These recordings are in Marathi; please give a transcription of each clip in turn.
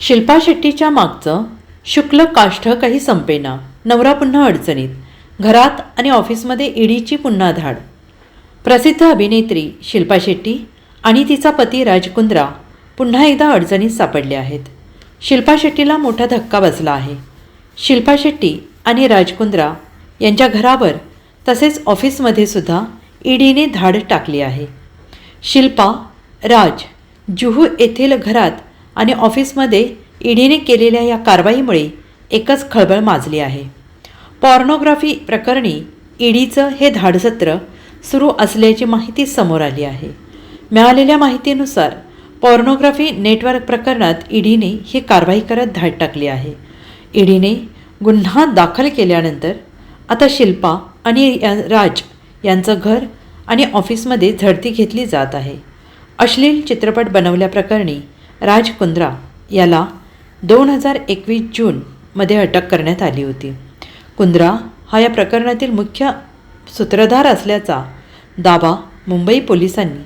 शिल्पा शेट्टीच्या मागचं शुक्ल काष्ठ काही संपेना. नवरा पुन्हा अडचणीत. घरात आणि ऑफिसमध्ये ईडीची पुन्हा धाड. प्रसिद्ध अभिनेत्री शिल्पा शेट्टी आणि तिचा पती राजकुंद्रा पुन्हा एकदा अडचणीत सापडले आहेत. शिल्पा शेट्टीला मोठा धक्का बसला आहे. शिल्पा शेट्टी आणि राजकुंद्रा यांच्या घरावर तसेच ऑफिसमध्ये सुद्धा ईडीने धाड टाकली आहे. शिल्पा राज जुहू येथील घरात आणि ऑफिसमध्ये ईडीने केलेल्या या कारवाईमुळे एकच खळबळ माजली आहे. पॉर्नोग्राफी प्रकरणी ईडीचं हे धाडसत्र सुरू असल्याची माहिती समोर आली आहे. मिळालेल्या माहितीनुसार पॉर्नोग्राफी नेटवर्क प्रकरणात ईडीने ही कारवाई करत धाड टाकली आहे. ईडीने गुन्हा दाखल केल्यानंतर आता शिल्पा आणि राज यांचं घर आणि ऑफिसमध्ये झडती घेतली जात आहे. अश्लील चित्रपट बनवल्याप्रकरणी राज कुंद्रा याला दोन हजार एकवीस जूनमध्ये अटक करण्यात आली होती. कुंद्रा हा या प्रकरणातील मुख्य सूत्रधार असल्याचा दावा मुंबई पोलिसांनी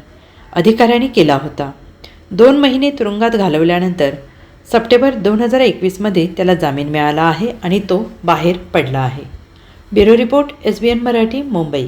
अधिकाऱ्यांनी केला होता. दोन महिने तुरुंगात घालवल्यानंतर सप्टेंबर दोन हजार एकवीसमध्ये त्याला जामीन मिळाला आहे आणि तो बाहेर पडला आहे. Bureau report S B N Marathi Mumbai.